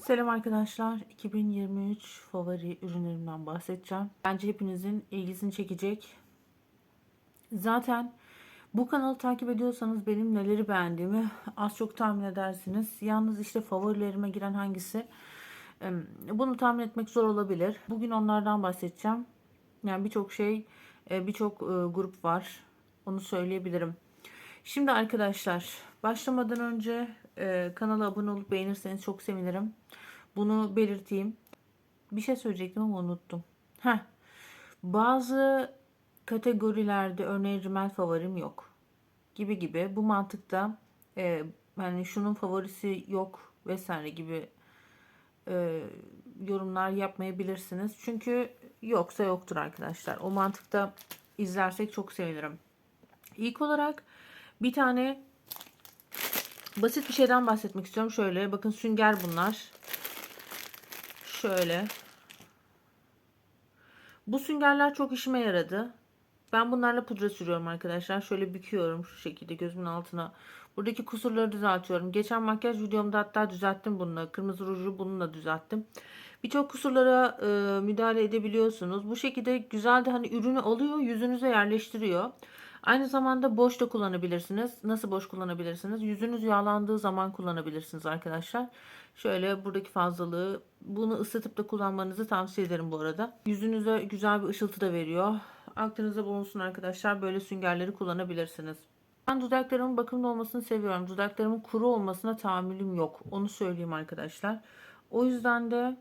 Selam arkadaşlar. 2023 favori ürünlerimden bahsedeceğim. Bence hepinizin ilgisini çekecek. Zaten bu kanalı takip ediyorsanız benim neleri beğendiğimi az çok tahmin edersiniz. Yalnız işte favorilerime giren hangisi bunu tahmin etmek zor olabilir. Bugün onlardan bahsedeceğim. Yani birçok şey, e, birçok e, grup var. Onu söyleyebilirim. Şimdi arkadaşlar başlamadan önce e, kanala abone olup beğenirseniz çok sevinirim. Bunu belirteyim. Bir şey söyleyecektim ama unuttum. Heh. Bazı kategorilerde örneğin rimel favorim yok. Gibi gibi. Bu mantıkta e, hani şunun favorisi yok vesaire gibi e, yorumlar yapmayabilirsiniz. Çünkü yoksa yoktur arkadaşlar. O mantıkta izlersek çok sevinirim. İlk olarak bir tane basit bir şeyden bahsetmek istiyorum. Şöyle bakın sünger bunlar. Şöyle. Bu süngerler çok işime yaradı. Ben bunlarla pudra sürüyorum arkadaşlar. Şöyle büküyorum şu şekilde gözümün altına. Buradaki kusurları düzeltiyorum. Geçen makyaj videomda hatta düzelttim bununla. Kırmızı ruju bununla düzelttim. Birçok kusurlara e, müdahale edebiliyorsunuz. Bu şekilde güzel de hani ürünü alıyor yüzünüze yerleştiriyor. Aynı zamanda boş da kullanabilirsiniz. Nasıl boş kullanabilirsiniz? Yüzünüz yağlandığı zaman kullanabilirsiniz arkadaşlar. Şöyle buradaki fazlalığı bunu ısıtıp da kullanmanızı tavsiye ederim bu arada. Yüzünüze güzel bir ışıltı da veriyor. Aklınızda bulunsun arkadaşlar. Böyle süngerleri kullanabilirsiniz. Ben dudaklarımın bakımlı olmasını seviyorum. Dudaklarımın kuru olmasına tahammülüm yok. Onu söyleyeyim arkadaşlar. O yüzden de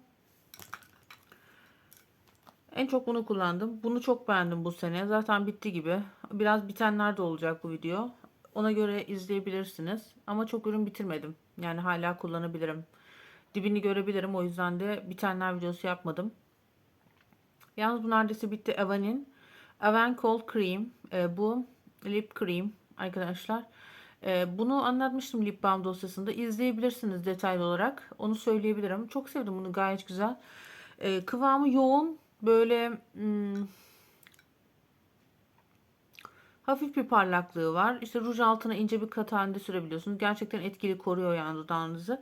en çok bunu kullandım. Bunu çok beğendim bu sene. Zaten bitti gibi. Biraz bitenler de olacak bu video. Ona göre izleyebilirsiniz. Ama çok ürün bitirmedim. Yani hala kullanabilirim. Dibini görebilirim. O yüzden de bitenler videosu yapmadım. Yalnız bu neredeyse bitti. Ava'nın Avan Cold Cream. Ee, bu lip cream arkadaşlar. Ee, bunu anlatmıştım lip balm dosyasında. İzleyebilirsiniz detaylı olarak. Onu söyleyebilirim. Çok sevdim bunu. Gayet güzel. Ee, kıvamı yoğun. Böyle hmm, hafif bir parlaklığı var. İşte ruj altına ince bir kat halinde sürebiliyorsunuz. Gerçekten etkili koruyor yani dudağınızı.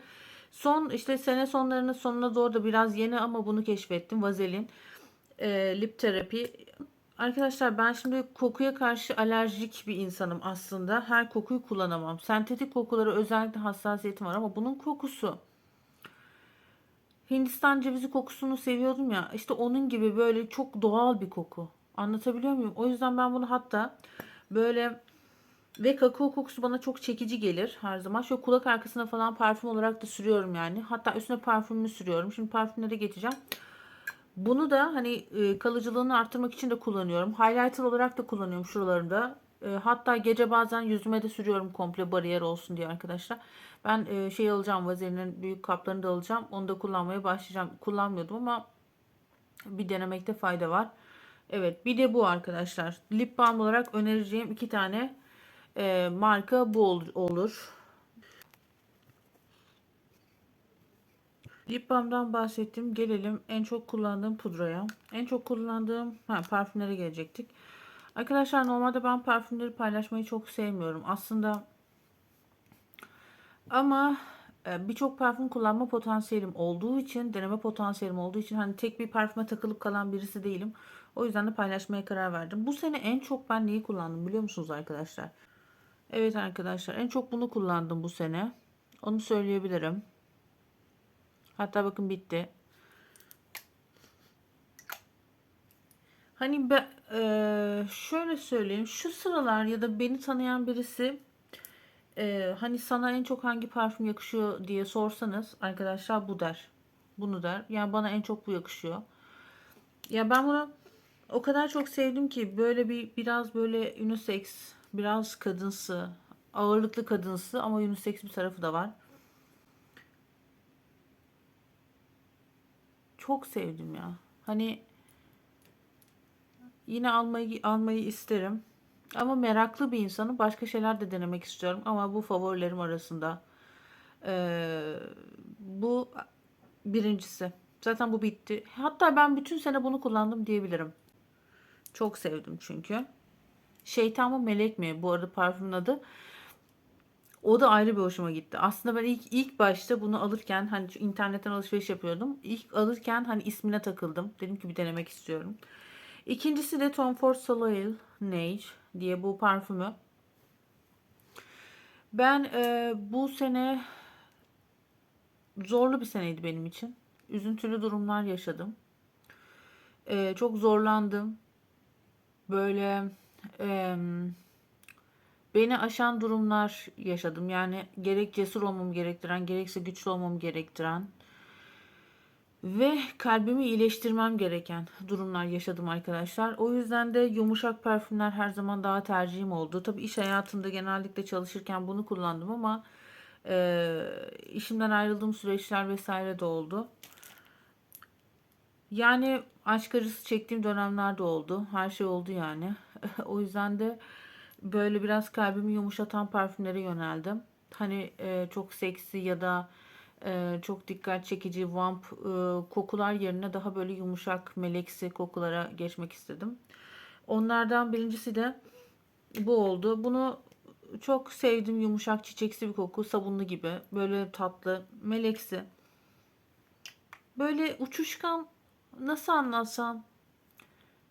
Son işte sene sonlarının sonuna doğru da biraz yeni ama bunu keşfettim. Vazelin e, lip terapi. Arkadaşlar ben şimdi kokuya karşı alerjik bir insanım aslında. Her kokuyu kullanamam. Sentetik kokulara özellikle hassasiyetim var ama bunun kokusu Hindistan cevizi kokusunu seviyordum ya. İşte onun gibi böyle çok doğal bir koku. Anlatabiliyor muyum? O yüzden ben bunu hatta böyle ve kakao kokusu bana çok çekici gelir her zaman. Şöyle kulak arkasına falan parfüm olarak da sürüyorum yani. Hatta üstüne parfümünü sürüyorum. Şimdi parfümlere geçeceğim. Bunu da hani e, kalıcılığını arttırmak için de kullanıyorum. Highlighter olarak da kullanıyorum şuralarında. E, hatta gece bazen yüzüme de sürüyorum komple bariyer olsun diye arkadaşlar. Ben e, şey alacağım vazelinin büyük kaplarını da alacağım. Onu da kullanmaya başlayacağım. Kullanmıyordum ama bir denemekte fayda var. Evet bir de bu arkadaşlar. Lip balm olarak önereceğim iki tane e, marka bu olur. Lip balmdan bahsettim. Gelelim en çok kullandığım pudraya. En çok kullandığım ha, parfümlere gelecektik. Arkadaşlar normalde ben parfümleri paylaşmayı çok sevmiyorum. Aslında ama e, birçok parfüm kullanma potansiyelim olduğu için, deneme potansiyelim olduğu için hani tek bir parfüme takılıp kalan birisi değilim. O yüzden de paylaşmaya karar verdim. Bu sene en çok ben neyi kullandım biliyor musunuz arkadaşlar? Evet arkadaşlar en çok bunu kullandım bu sene. Onu söyleyebilirim. Hatta bakın bitti. Hani ben e, şöyle söyleyeyim. Şu sıralar ya da beni tanıyan birisi e, hani sana en çok hangi parfüm yakışıyor diye sorsanız arkadaşlar bu der. Bunu der. Yani bana en çok bu yakışıyor. Ya ben bunu o kadar çok sevdim ki böyle bir biraz böyle unisex, biraz kadınsı, ağırlıklı kadınsı ama unisex bir tarafı da var. Çok sevdim ya. Hani yine almayı almayı isterim. Ama meraklı bir insanım. Başka şeyler de denemek istiyorum. Ama bu favorilerim arasında. Ee, bu birincisi. Zaten bu bitti. Hatta ben bütün sene bunu kullandım diyebilirim. Çok sevdim çünkü. Şeytan mı melek mi? Bu arada parfümün adı. O da ayrı bir hoşuma gitti. Aslında ben ilk ilk başta bunu alırken hani internetten alışveriş yapıyordum. İlk alırken hani ismine takıldım. Dedim ki bir denemek istiyorum. İkincisi de Tom Ford Soleil Neige diye bu parfümü. Ben e, bu sene zorlu bir seneydi benim için. Üzüntülü durumlar yaşadım. E, çok zorlandım. Böyle e, beni aşan durumlar yaşadım. Yani gerek cesur olmamı gerektiren, gerekse güçlü olmamı gerektiren ve kalbimi iyileştirmem gereken durumlar yaşadım arkadaşlar. O yüzden de yumuşak parfümler her zaman daha tercihim oldu. Tabii iş hayatında genellikle çalışırken bunu kullandım ama e, işimden ayrıldığım süreçler vesaire de oldu. Yani aşk acısı çektiğim dönemler de oldu. Her şey oldu yani. o yüzden de böyle biraz kalbimi yumuşatan parfümlere yöneldim. Hani e, çok seksi ya da e, çok dikkat çekici vamp e, kokular yerine daha böyle yumuşak meleksi kokulara geçmek istedim. Onlardan birincisi de bu oldu. Bunu çok sevdim yumuşak çiçeksi bir koku sabunlu gibi böyle tatlı meleksi. Böyle uçuşkan nasıl anlatsam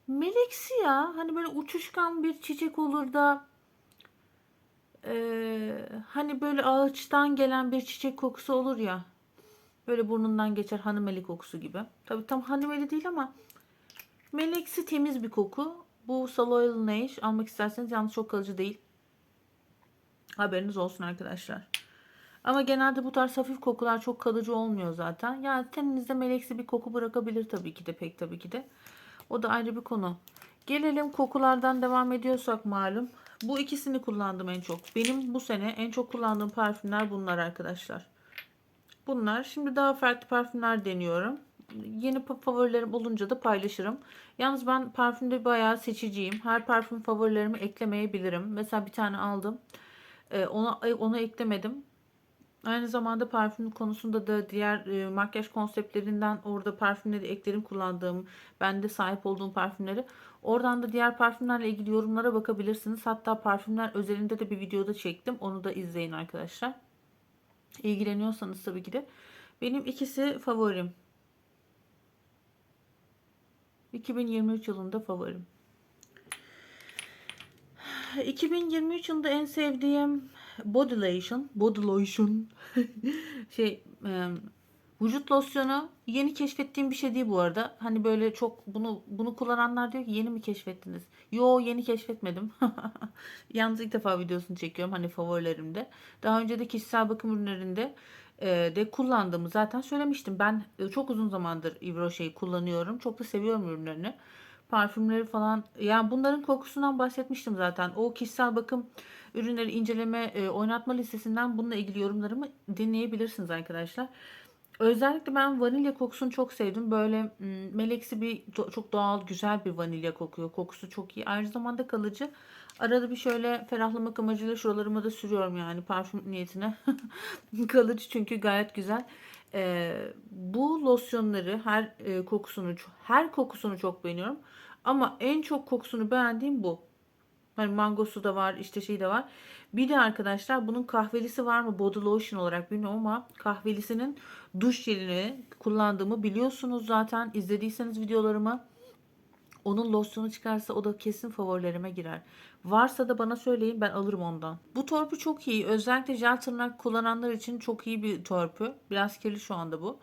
meleksi ya hani böyle uçuşkan bir çiçek olur da ee, hani böyle ağaçtan gelen bir çiçek kokusu olur ya. Böyle burnundan geçer hanımeli kokusu gibi. Tabi tam hanımeli değil ama meleksi temiz bir koku. Bu Saloyal Neige almak isterseniz yalnız çok kalıcı değil. Haberiniz olsun arkadaşlar. Ama genelde bu tarz hafif kokular çok kalıcı olmuyor zaten. Yani teninizde meleksi bir koku bırakabilir tabii ki de pek tabii ki de. O da ayrı bir konu. Gelelim kokulardan devam ediyorsak malum. Bu ikisini kullandım en çok. Benim bu sene en çok kullandığım parfümler bunlar arkadaşlar. Bunlar. Şimdi daha farklı parfümler deniyorum. Yeni favorilerim olunca da paylaşırım. Yalnız ben parfümde bayağı seçiciyim. Her parfüm favorilerimi eklemeyebilirim. Mesela bir tane aldım. Ee, ona onu eklemedim. Aynı zamanda parfüm konusunda da diğer e, makyaj konseptlerinden orada parfümleri eklerim kullandığım, bende sahip olduğum parfümleri. Oradan da diğer parfümlerle ilgili yorumlara bakabilirsiniz. Hatta parfümler özelinde de bir videoda çektim. Onu da izleyin arkadaşlar. İlgileniyorsanız tabii ki de. Benim ikisi favorim. 2023 yılında favorim. 2023 yılında en sevdiğim body lotion, body lotion şey e, vücut losyonu yeni keşfettiğim bir şey değil bu arada. Hani böyle çok bunu bunu kullananlar diyor ki yeni mi keşfettiniz? Yo yeni keşfetmedim. Yalnız ilk defa videosunu çekiyorum hani favorilerimde. Daha önce de kişisel bakım ürünlerinde e, de kullandığımı zaten söylemiştim. Ben e, çok uzun zamandır Rocher'i kullanıyorum. Çok da seviyorum ürünlerini parfümleri falan. Yani bunların kokusundan bahsetmiştim zaten. O kişisel bakım ürünleri inceleme e, oynatma listesinden bununla ilgili yorumlarımı dinleyebilirsiniz arkadaşlar. Özellikle ben vanilya kokusunu çok sevdim. Böyle meleksi bir çok doğal güzel bir vanilya kokuyor. Kokusu çok iyi. Aynı zamanda kalıcı. Arada bir şöyle ferahlamak amacıyla şuralarıma da sürüyorum yani parfüm niyetine. kalıcı çünkü gayet güzel. Ee, bu losyonları her e, kokusunu her kokusunu çok beğeniyorum. Ama en çok kokusunu beğendiğim bu. Hani mangosu da var, işte şey de var. Bir de arkadaşlar bunun kahvelisi var mı body lotion olarak bilmiyorum ama kahvelisinin duş jelini kullandığımı biliyorsunuz zaten. izlediyseniz videolarımı onun losyonu çıkarsa o da kesin favorilerime girer. Varsa da bana söyleyin ben alırım ondan. Bu torpu çok iyi. Özellikle jel tırnak kullananlar için çok iyi bir torpu. Biraz kirli şu anda bu.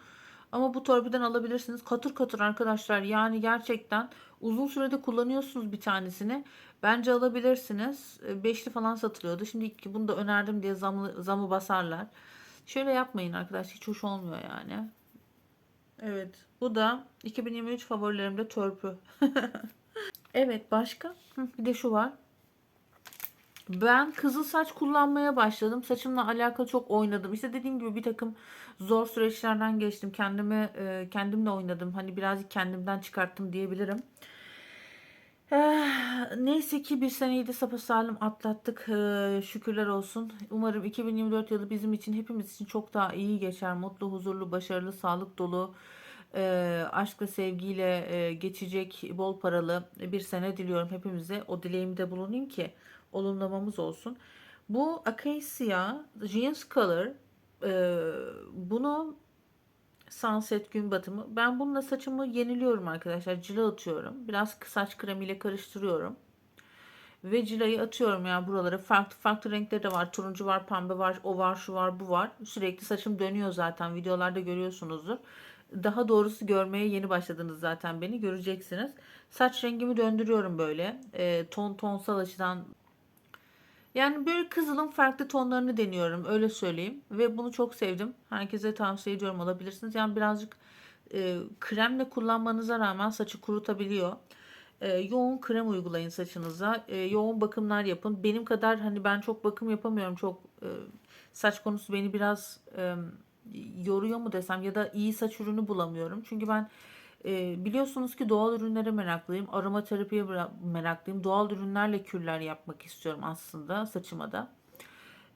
Ama bu torpiden alabilirsiniz. Katır katır arkadaşlar. Yani gerçekten uzun sürede kullanıyorsunuz bir tanesini. Bence alabilirsiniz. E, beşli falan satılıyordu. Şimdi bunu da önerdim diye zamı, zamı basarlar. Şöyle yapmayın arkadaşlar. Hiç hoş olmuyor yani. Evet. Bu da 2023 favorilerimde törpü. evet başka? bir de şu var. Ben kızıl saç kullanmaya başladım. Saçımla alakalı çok oynadım. İşte dediğim gibi bir takım zor süreçlerden geçtim. Kendimi e, kendimle oynadım. Hani birazcık kendimden çıkarttım diyebilirim. Eh, neyse ki bir seneyi de sapasağlam atlattık. Şükürler olsun. Umarım 2024 yılı bizim için hepimiz için çok daha iyi geçer. Mutlu, huzurlu, başarılı, sağlık dolu, e, aşkla, sevgiyle e, geçecek bol paralı bir sene diliyorum hepimize. O dileğimde bulunayım ki olumlamamız olsun. Bu Acacia Jeans Color. Ee, bunu Sunset gün batımı. Ben bununla saçımı yeniliyorum arkadaşlar. Cila atıyorum. Biraz saç kremiyle karıştırıyorum. Ve cilayı atıyorum yani buralara. Farklı farklı renkleri de var. Turuncu var, pembe var, o var, şu var, bu var. Sürekli saçım dönüyor zaten. Videolarda görüyorsunuzdur. Daha doğrusu görmeye yeni başladınız zaten beni. Göreceksiniz. Saç rengimi döndürüyorum böyle. E, ton tonsal açıdan yani böyle kızılın farklı tonlarını deniyorum öyle söyleyeyim ve bunu çok sevdim. Herkese tavsiye ediyorum alabilirsiniz. Yani birazcık e, kremle kullanmanıza rağmen saçı kurutabiliyor. E, yoğun krem uygulayın saçınıza. E, yoğun bakımlar yapın. Benim kadar hani ben çok bakım yapamıyorum. Çok e, saç konusu beni biraz e, yoruyor mu desem ya da iyi saç ürünü bulamıyorum. Çünkü ben e, biliyorsunuz ki doğal ürünlere meraklıyım. Aromaterapiye meraklıyım. Doğal ürünlerle kürler yapmak istiyorum aslında saçıma da.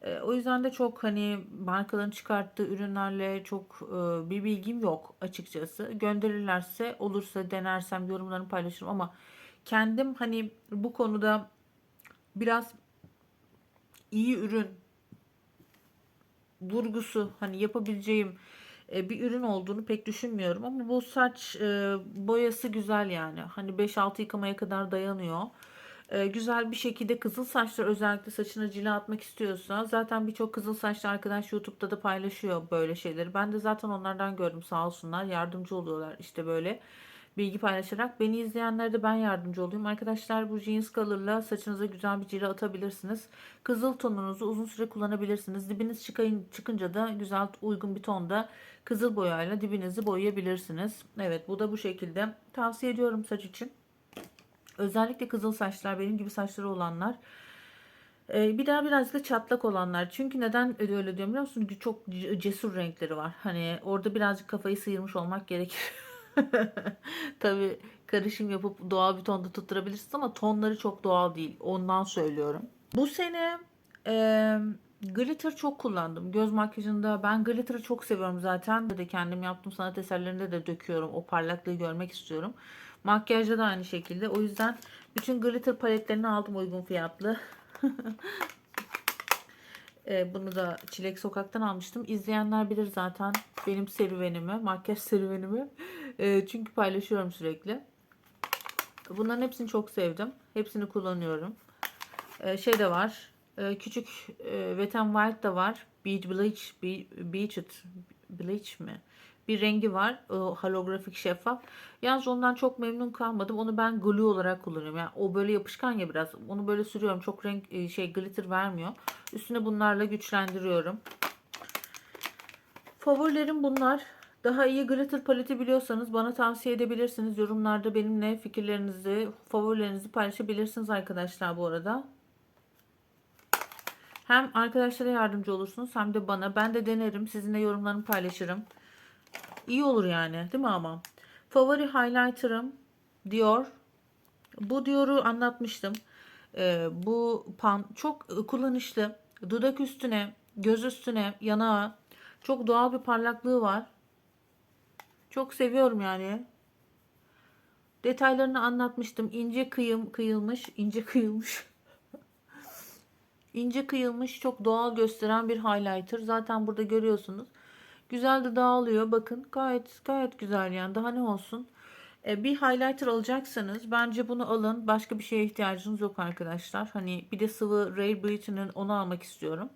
E, o yüzden de çok hani markaların çıkarttığı ürünlerle çok e, bir bilgim yok açıkçası. Gönderirlerse olursa denersem yorumlarını paylaşırım ama kendim hani bu konuda biraz iyi ürün vurgusu hani yapabileceğim e, bir ürün olduğunu pek düşünmüyorum ama bu saç e, boyası güzel yani. Hani 5-6 yıkamaya kadar dayanıyor. E, güzel bir şekilde kızıl saçlar özellikle saçına cila atmak istiyorsa zaten birçok kızıl saçlı arkadaş YouTube'da da paylaşıyor böyle şeyleri. Ben de zaten onlardan gördüm sağ olsunlar yardımcı oluyorlar işte böyle bilgi paylaşarak. Beni izleyenlere de ben yardımcı olayım. Arkadaşlar bu jeans color'la saçınıza güzel bir cila atabilirsiniz. Kızıl tonunuzu uzun süre kullanabilirsiniz. Dibiniz çıkayın, çıkınca da güzel uygun bir tonda kızıl boyayla dibinizi boyayabilirsiniz. Evet bu da bu şekilde. Tavsiye ediyorum saç için. Özellikle kızıl saçlar benim gibi saçları olanlar. Ee, bir daha birazcık da çatlak olanlar. Çünkü neden öyle, diyorum biliyor musun? Çok cesur renkleri var. Hani orada birazcık kafayı sıyırmış olmak gerekir. Tabii karışım yapıp doğal bir tonda tutturabilirsiniz ama tonları çok doğal değil. Ondan söylüyorum. Bu sene e, glitter çok kullandım. Göz makyajında ben glitter'ı çok seviyorum zaten. De kendim yaptığım sanat eserlerinde de döküyorum. O parlaklığı görmek istiyorum. Makyajda da aynı şekilde. O yüzden bütün glitter paletlerini aldım uygun fiyatlı. e, bunu da Çilek Sokak'tan almıştım. İzleyenler bilir zaten benim serüvenimi, makyaj serüvenimi. E, çünkü paylaşıyorum sürekli. Bunların hepsini çok sevdim. Hepsini kullanıyorum. E, şey de var. E, küçük e, Wet n Wild da var. Beach Bleach, Beach, Bleach mi? bir rengi var. O holografik şeffaf. Yalnız ondan çok memnun kalmadım. Onu ben glue olarak kullanıyorum. Yani o böyle yapışkan ya biraz. Onu böyle sürüyorum. Çok renk e, şey glitter vermiyor. Üstüne bunlarla güçlendiriyorum. Favorilerim bunlar. Daha iyi glitter paleti biliyorsanız bana tavsiye edebilirsiniz. Yorumlarda benimle fikirlerinizi, favorilerinizi paylaşabilirsiniz arkadaşlar bu arada. Hem arkadaşlara yardımcı olursunuz hem de bana. Ben de denerim. Sizinle yorumlarımı paylaşırım. İyi olur yani değil mi ama? Favori highlighter'ım diyor. Bu diyoru anlatmıştım. Ee, bu pan çok kullanışlı. Dudak üstüne, göz üstüne, yanağa çok doğal bir parlaklığı var. Çok seviyorum yani. Detaylarını anlatmıştım. İnce kıyım kıyılmış, ince kıyılmış. ince kıyılmış, çok doğal gösteren bir highlighter. Zaten burada görüyorsunuz. Güzel de dağılıyor. Bakın gayet gayet güzel yani. Daha ne olsun. E, bir highlighter alacaksanız bence bunu alın. Başka bir şeye ihtiyacınız yok arkadaşlar. Hani bir de sıvı Rare Beauty'nin onu almak istiyorum.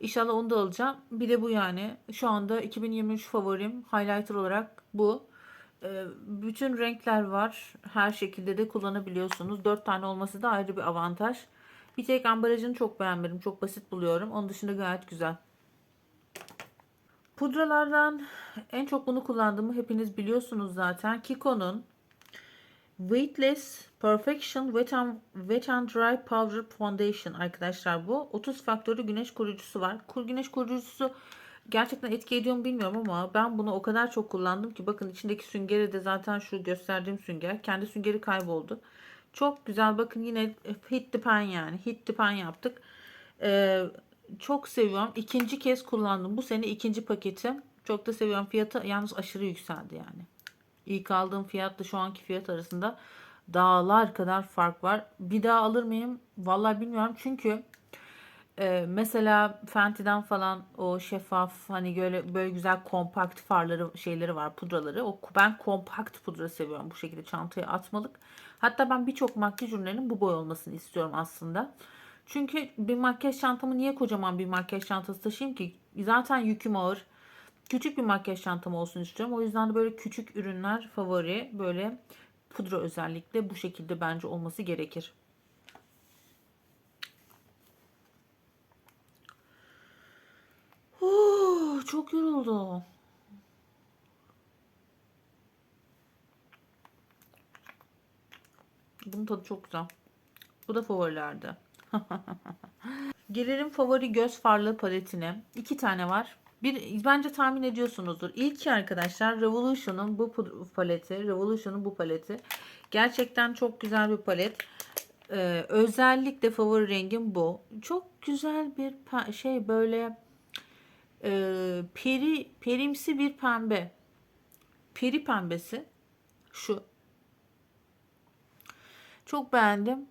İnşallah onu da alacağım. Bir de bu yani. Şu anda 2023 favorim highlighter olarak bu. E, bütün renkler var. Her şekilde de kullanabiliyorsunuz. 4 tane olması da ayrı bir avantaj. Bir tek ambalajını çok beğenmedim. Çok basit buluyorum. Onun dışında gayet güzel. Pudralardan en çok bunu kullandığımı hepiniz biliyorsunuz zaten. Kiko'nun Weightless Perfection Wet and, Wet and Dry Powder Foundation arkadaşlar bu. 30 faktörlü güneş koruyucusu var. Güneş koruyucusu gerçekten etki ediyor mu bilmiyorum ama ben bunu o kadar çok kullandım ki bakın içindeki süngeri de zaten şu gösterdiğim sünger. Kendi süngeri kayboldu. Çok güzel bakın yine hit the pan yani. Hit the pan yaptık. Ee, çok seviyorum. İkinci kez kullandım. Bu sene ikinci paketim. Çok da seviyorum. Fiyatı yalnız aşırı yükseldi yani. İlk aldığım fiyatla şu anki fiyat arasında dağlar kadar fark var. Bir daha alır mıyım? Vallahi bilmiyorum. Çünkü Ee, mesela Fenty'den falan o şeffaf hani böyle böyle güzel kompakt farları şeyleri var pudraları. O ben kompakt pudra seviyorum bu şekilde çantaya atmalık. Hatta ben birçok makyaj ürünlerinin bu boy olmasını istiyorum aslında. Çünkü bir makyaj çantamı niye kocaman bir makyaj çantası taşıyayım ki? Zaten yüküm ağır. Küçük bir makyaj çantam olsun istiyorum. O yüzden de böyle küçük ürünler favori. Böyle pudra özellikle bu şekilde bence olması gerekir. Oo, çok yoruldu. Bunun tadı çok güzel. Bu da favorilerde. Gelelim favori göz farlı paletine. İki tane var. Bir bence tahmin ediyorsunuzdur. İlki arkadaşlar Revolution'un bu paleti. Revolution'un bu paleti. Gerçekten çok güzel bir palet. Ee, özellikle favori rengim bu. Çok güzel bir şey böyle e, peri perimsi bir pembe. Peri pembesi. Şu. Çok beğendim.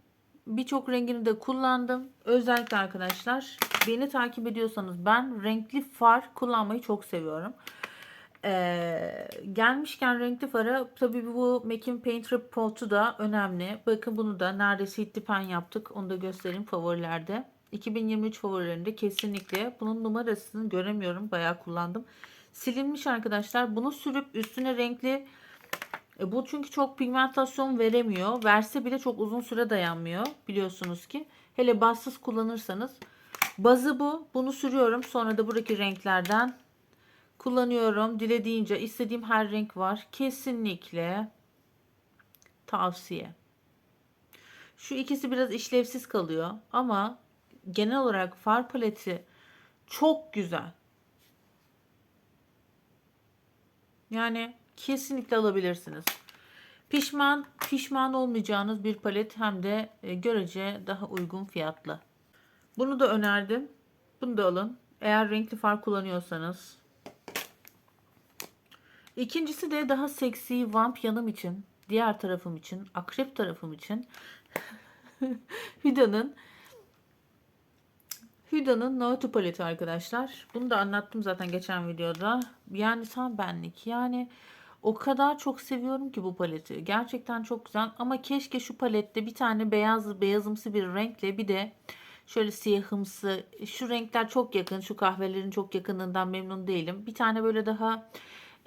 Birçok rengini de kullandım. Özellikle arkadaşlar beni takip ediyorsanız ben renkli far kullanmayı çok seviyorum. Ee, gelmişken renkli fara tabii bu Mac'in Paint Report'u da önemli. Bakın bunu da neredeyse hitti pen yaptık. Onu da göstereyim favorilerde. 2023 favorilerinde kesinlikle bunun numarasını göremiyorum. Bayağı kullandım. Silinmiş arkadaşlar. Bunu sürüp üstüne renkli e, bu çünkü çok pigmentasyon veremiyor. Verse bile çok uzun süre dayanmıyor. Biliyorsunuz ki. Hele bassız kullanırsanız. Bazı bu. Bunu sürüyorum. Sonra da buradaki renklerden kullanıyorum. Dilediğince istediğim her renk var. Kesinlikle tavsiye. Şu ikisi biraz işlevsiz kalıyor ama genel olarak far paleti çok güzel. Yani kesinlikle alabilirsiniz. Pişman pişman olmayacağınız bir palet hem de e, görece daha uygun fiyatlı. Bunu da önerdim. Bunu da alın. Eğer renkli far kullanıyorsanız. İkincisi de daha seksi vamp yanım için, diğer tarafım için, akrep tarafım için Hüda'nın Hüda'nın Naughty paleti arkadaşlar. Bunu da anlattım zaten geçen videoda. Yani tam benlik. Yani o kadar çok seviyorum ki bu paleti. Gerçekten çok güzel ama keşke şu palette bir tane beyaz beyazımsı bir renkle bir de şöyle siyahımsı şu renkler çok yakın. Şu kahvelerin çok yakınından memnun değilim. Bir tane böyle daha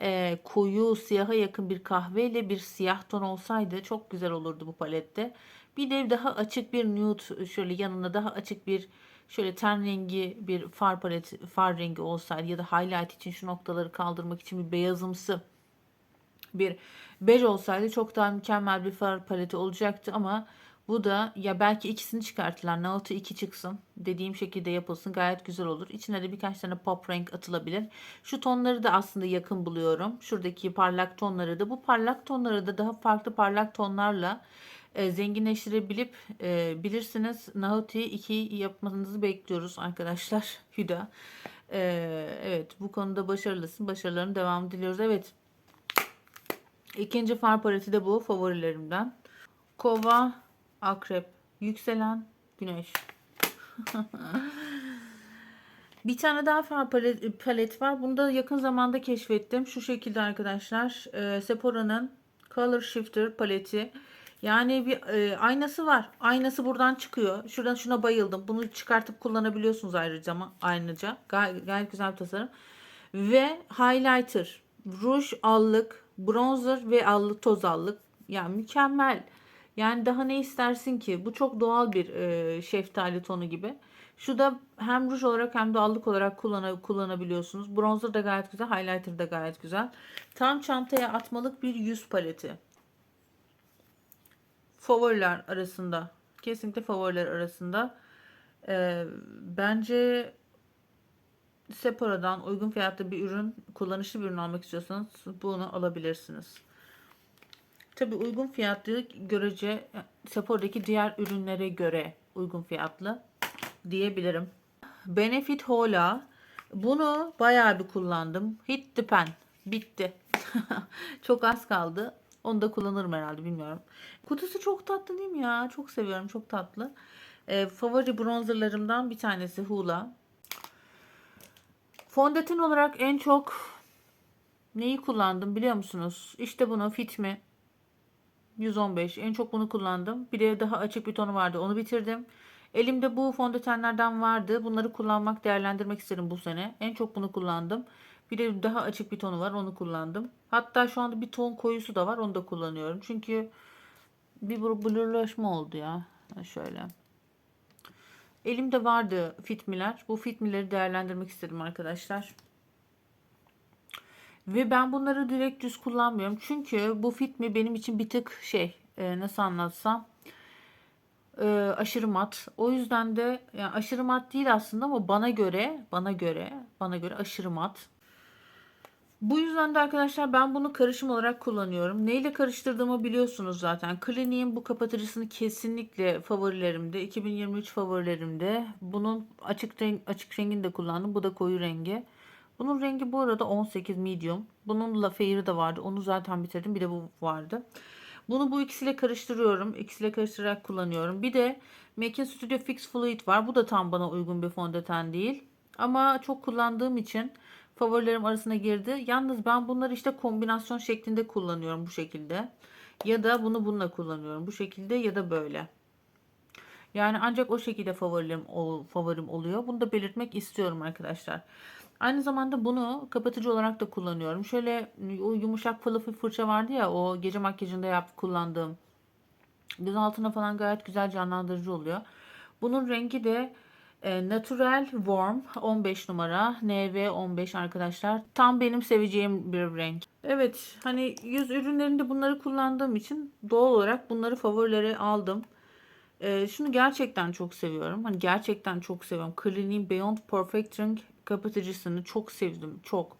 e, koyu siyaha yakın bir kahveyle bir siyah ton olsaydı çok güzel olurdu bu palette. Bir de daha açık bir nude şöyle yanına daha açık bir şöyle ten rengi bir far paleti far rengi olsaydı ya da highlight için şu noktaları kaldırmak için bir beyazımsı bir bej olsaydı çok daha mükemmel bir far paleti olacaktı ama bu da ya belki ikisini çıkartırlar. Naruto 2 çıksın. Dediğim şekilde yapılsın. Gayet güzel olur. İçine de birkaç tane pop renk atılabilir. Şu tonları da aslında yakın buluyorum. Şuradaki parlak tonları da. Bu parlak tonları da daha farklı parlak tonlarla e, zenginleştirebilip e, bilirsiniz Nahuti 2 yapmanızı bekliyoruz arkadaşlar. Hüda. E, evet bu konuda başarılısın. Başarıların devamı diliyoruz. Evet. İkinci far paleti de bu favorilerimden. Kova, akrep, yükselen, güneş. Bir tane daha far palet, palet var. Bunu da yakın zamanda keşfettim. Şu şekilde arkadaşlar. E, Sephora'nın Color Shifter paleti. Yani bir e, aynası var. Aynası buradan çıkıyor. Şuradan şuna bayıldım. Bunu çıkartıp kullanabiliyorsunuz ayrıca ama ayrıca. Gay gayet güzel bir tasarım. Ve highlighter, ruj allık, bronzer ve allık toz allık. Yani mükemmel. Yani daha ne istersin ki? Bu çok doğal bir e, şeftali tonu gibi. Şu da hem ruj olarak hem de allık olarak kullan kullanabiliyorsunuz. Bronzer da gayet güzel, highlighter da gayet güzel. Tam çantaya atmalık bir yüz paleti. Favoriler arasında. Kesinlikle favoriler arasında. Ee, bence Sephora'dan uygun fiyatlı bir ürün, kullanışlı bir ürün almak istiyorsanız bunu alabilirsiniz. Tabi uygun fiyatlı görece Sephora'daki diğer ürünlere göre uygun fiyatlı diyebilirim. Benefit Hola. Bunu bayağı bir kullandım. Hit the pen. Bitti. çok az kaldı. Onu da kullanırım herhalde bilmiyorum. Kutusu çok tatlı değil mi ya? Çok seviyorum. Çok tatlı. E, favori bronzerlarımdan bir tanesi Hoola. Fondöten olarak en çok neyi kullandım biliyor musunuz? İşte bunu Fit Me 115. En çok bunu kullandım. Bir de daha açık bir tonu vardı. Onu bitirdim. Elimde bu fondötenlerden vardı. Bunları kullanmak, değerlendirmek istedim bu sene. En çok bunu kullandım. Bir de daha açık bir tonu var. Onu kullandım. Hatta şu anda bir ton koyusu da var. Onu da kullanıyorum. Çünkü bir blurlaşma oldu ya. Şöyle. Elimde vardı fitmiler. Bu fitmileri değerlendirmek istedim arkadaşlar. Ve ben bunları direkt düz kullanmıyorum. Çünkü bu fitmi benim için bir tık şey e, nasıl anlatsam e, aşırı mat. O yüzden de yani aşırı mat değil aslında ama bana göre bana göre bana göre aşırı mat. Bu yüzden de arkadaşlar ben bunu karışım olarak kullanıyorum. Neyle karıştırdığımı biliyorsunuz zaten. Clinique'in bu kapatıcısını kesinlikle favorilerimde. 2023 favorilerimde. Bunun açık renk, açık rengini de kullandım. Bu da koyu rengi. Bunun rengi bu arada 18 medium. Bunun La Fairy de vardı. Onu zaten bitirdim. Bir de bu vardı. Bunu bu ikisiyle karıştırıyorum. İkisiyle karıştırarak kullanıyorum. Bir de Makin Studio Fix Fluid var. Bu da tam bana uygun bir fondöten değil. Ama çok kullandığım için favorilerim arasına girdi. Yalnız ben bunları işte kombinasyon şeklinde kullanıyorum bu şekilde. Ya da bunu bununla kullanıyorum bu şekilde ya da böyle. Yani ancak o şekilde favorilerim favorim oluyor. Bunu da belirtmek istiyorum arkadaşlar. Aynı zamanda bunu kapatıcı olarak da kullanıyorum. Şöyle o yumuşak fluffy fırça vardı ya o gece makyajında yap kullandığım. Göz altına falan gayet güzel canlandırıcı oluyor. Bunun rengi de e, Natural Warm 15 numara NV15 arkadaşlar. Tam benim seveceğim bir renk. Evet hani yüz ürünlerinde bunları kullandığım için doğal olarak bunları favorilere aldım. E, şunu gerçekten çok seviyorum. Hani gerçekten çok seviyorum. Clinique Beyond Perfecting kapatıcısını çok sevdim. Çok.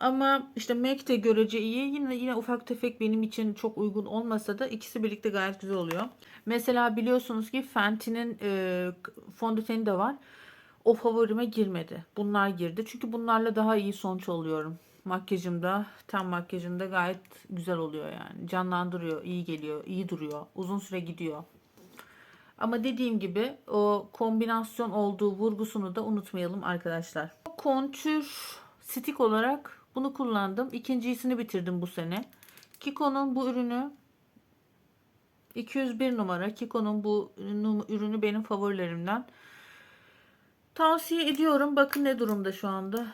Ama işte MAC de görece iyi. Yine yine ufak tefek benim için çok uygun olmasa da ikisi birlikte gayet güzel oluyor. Mesela biliyorsunuz ki Fenty'nin e, fondöteni de var. O favorime girmedi. Bunlar girdi. Çünkü bunlarla daha iyi sonuç alıyorum. Makyajımda, ten makyajımda gayet güzel oluyor yani. Canlandırıyor, iyi geliyor, iyi duruyor. Uzun süre gidiyor. Ama dediğim gibi o kombinasyon olduğu vurgusunu da unutmayalım arkadaşlar. Kontür stick olarak bunu kullandım. İkincisini bitirdim bu sene. Kiko'nun bu ürünü 201 numara. Kiko'nun bu ürünü benim favorilerimden. Tavsiye ediyorum. Bakın ne durumda şu anda.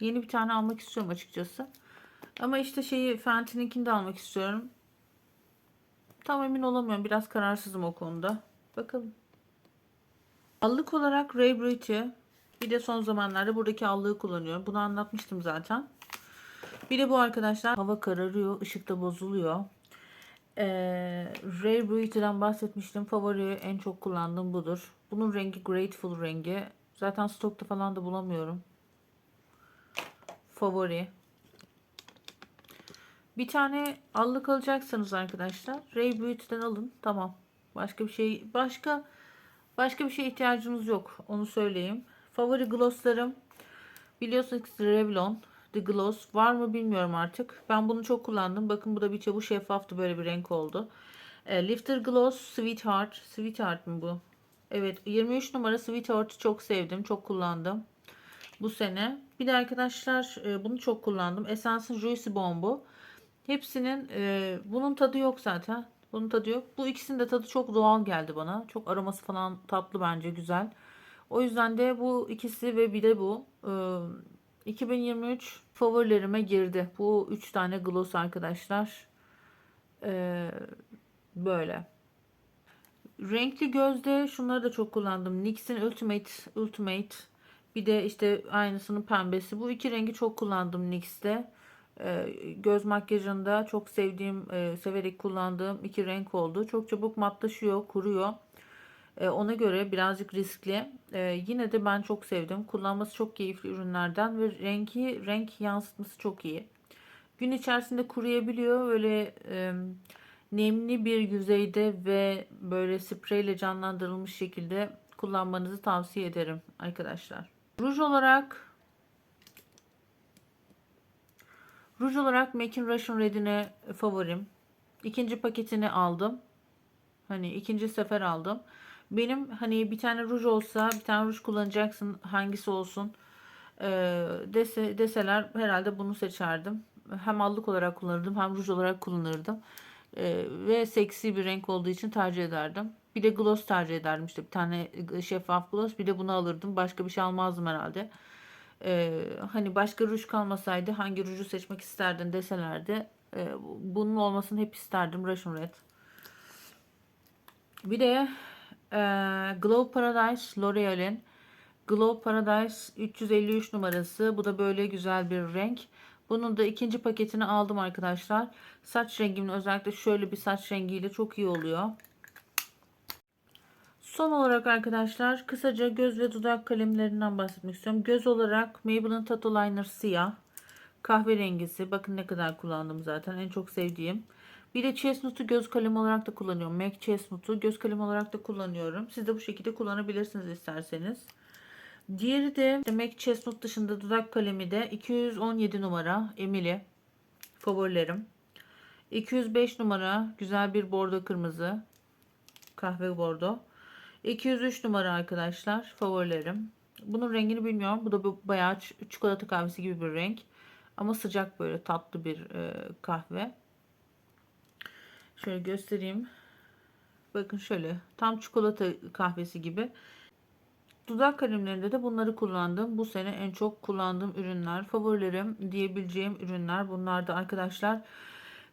Yeni bir tane almak istiyorum açıkçası. Ama işte şeyi Fenty'ninkini de almak istiyorum. Tam emin olamıyorum. Biraz kararsızım o konuda. Bakalım. Allık olarak Ray Beauty. Bir de son zamanlarda buradaki allığı kullanıyorum. Bunu anlatmıştım zaten. Bir de bu arkadaşlar. Hava kararıyor. ışık da bozuluyor. Ee, Ray Beauty'den bahsetmiştim. Favori en çok kullandığım budur. Bunun rengi Grateful rengi. Zaten stokta falan da bulamıyorum. Favori. Bir tane allık alacaksanız arkadaşlar Ray Beauty'den alın. Tamam. Başka bir şey başka başka bir şeye ihtiyacınız yok. Onu söyleyeyim. Favori glosslarım biliyorsunuz Revlon The Gloss var mı bilmiyorum artık. Ben bunu çok kullandım. Bakın bu da bir çabu şeffaftı böyle bir renk oldu. E, Lifter Gloss Sweetheart. Sweetheart mı bu? Evet 23 numara Sweetheart'ı çok sevdim. Çok kullandım. Bu sene. Bir de arkadaşlar e, bunu çok kullandım. Essence'ın Juicy Bomb'u. Hepsinin e, bunun tadı yok zaten. Bunun tadı yok. Bu ikisinin de tadı çok doğal geldi bana. Çok aroması falan tatlı bence güzel. O yüzden de bu ikisi ve bir de bu e, 2023 favorilerime girdi. Bu üç tane gloss arkadaşlar. E, böyle. Renkli gözde şunları da çok kullandım. NYX'in Ultimate Ultimate bir de işte aynısının pembesi. Bu iki rengi çok kullandım NYX'te. Ee, göz makyajında çok sevdiğim, e, severek kullandığım iki renk oldu. Çok çabuk matlaşıyor, kuruyor. Ee, ona göre birazcık riskli. Ee, yine de ben çok sevdim. Kullanması çok keyifli ürünlerden ve rengi renk yansıtması çok iyi. Gün içerisinde kuruyabiliyor. Böyle e, nemli bir yüzeyde ve böyle spreyle canlandırılmış şekilde kullanmanızı tavsiye ederim arkadaşlar. Ruj olarak Ruj olarak Making Russian Red'ine favorim. İkinci paketini aldım. Hani ikinci sefer aldım. Benim hani bir tane ruj olsa bir tane ruj kullanacaksın hangisi olsun e, dese, deseler herhalde bunu seçerdim. Hem allık olarak kullanırdım hem ruj olarak kullanırdım. E, ve seksi bir renk olduğu için tercih ederdim. Bir de gloss tercih ederdim işte bir tane şeffaf gloss bir de bunu alırdım. Başka bir şey almazdım herhalde. E, hani başka ruj kalmasaydı hangi ruju seçmek isterdin deselerdi e, bunun olmasını hep isterdim Russian Red. Bir de e, Glow Paradise L'Oreal'in Glow Paradise 353 numarası. Bu da böyle güzel bir renk. Bunun da ikinci paketini aldım arkadaşlar. Saç rengimin özellikle şöyle bir saç rengiyle çok iyi oluyor. Son olarak arkadaşlar kısaca göz ve dudak kalemlerinden bahsetmek istiyorum. Göz olarak Maybelline Tattoo Liner siyah. Kahverengisi. Bakın ne kadar kullandım zaten. En çok sevdiğim. Bir de Chestnut'u göz kalemi olarak da kullanıyorum. MAC Chestnut'u göz kalemi olarak da kullanıyorum. Siz de bu şekilde kullanabilirsiniz isterseniz. Diğeri de MAC Chestnut dışında dudak kalemi de 217 numara Emily. Favorilerim. 205 numara güzel bir bordo kırmızı. Kahve bordo. 203 numara arkadaşlar favorilerim. Bunun rengini bilmiyorum. Bu da bayağı çikolata kahvesi gibi bir renk. Ama sıcak böyle tatlı bir e, kahve. Şöyle göstereyim. Bakın şöyle tam çikolata kahvesi gibi. Dudak kalemlerinde de bunları kullandım. Bu sene en çok kullandığım ürünler, favorilerim diyebileceğim ürünler. Bunlar da arkadaşlar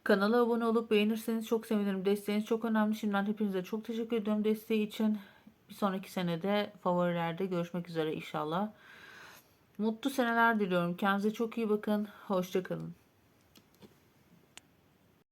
kanala abone olup beğenirseniz çok sevinirim. Desteğiniz çok önemli. Şimdiden hepinize çok teşekkür ediyorum desteği için. Bir sonraki senede favorilerde görüşmek üzere inşallah. Mutlu seneler diliyorum. Kendinize çok iyi bakın. Hoşçakalın.